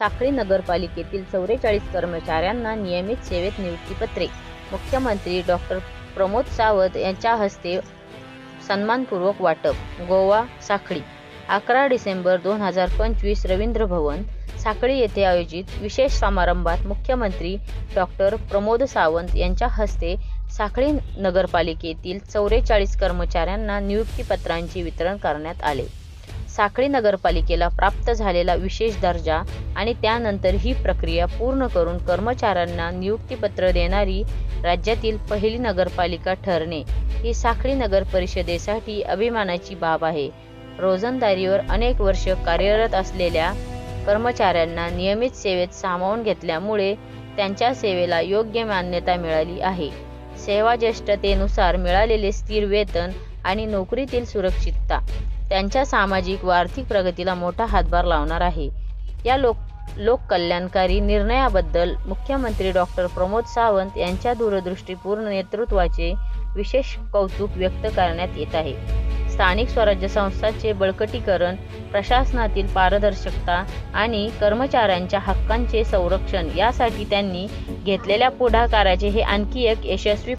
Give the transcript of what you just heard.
साखळी नगरपालिकेतील चौवेचाळीस कर्मचाऱ्यांना नियमित सेवेत नियुक्तीपत्रे. मुख्यमंत्री डॉक्टर प्रमोद सावंत यांच्या हस्ते सन्मानपूर्वक वाटप. गोवा साखळी. अकरा डिसेंबर दोन हजार पंचवीस रवींद्र भवन साखळी येथे आयोजित विशेष समारंभात मुख्यमंत्री डॉक्टर प्रमोद सावंत यांच्या हस्ते साखळी नगरपालिकेतील चौवेचाळीस कर्मचाऱ्यांना नियुक्तीपत्रांचे वितरण करण्यात आले. साखळी नगरपालिकेला प्राप्त झालेला विशेष दर्जा आणि त्यानंतर ही प्रक्रिया पूर्ण करून कर्मचाऱ्यांना नियुक्तीपत्र देणारी राज्यातील पहिली नगरपालिका ठरणे. ही साखळी नगर परिषदेसाठी अभिमानाची बाब आहे. रोजंदारीवर अनेक वर्ष कार्यरत असलेल्या कर्मचाऱ्यांना नियमित सेवेत सामावून घेतल्यामुळे त्यांच्या सेवेला योग्य मान्यता मिळाली आहे. सेवाज्येष्ठतेनुसार मिळालेले स्थिर वेतन आणि नोकरीतील सुरक्षितता त्यांच्या सामाजिक व आर्थिक प्रगतीला मोठा हातभार लावणार आहे. या लोक लोककल्याणकारी निर्णयाबद्दल मुख्यमंत्री डॉक्टर प्रमोद सावंत यांच्या दूरदृष्टीपूर्ण नेतृत्वाचे विशेष कौतुक व्यक्त करण्यात येत आहे. स्थानिक स्वराज्य संस्थांचे बळकटीकरण प्रशासनातील पारदर्शकता आणि कर्मचाऱ्यांच्या हक्कांचे संरक्षण यासाठी त्यांनी घेतलेल्या पुढाकाराचे हे आणखी एक यशस्वी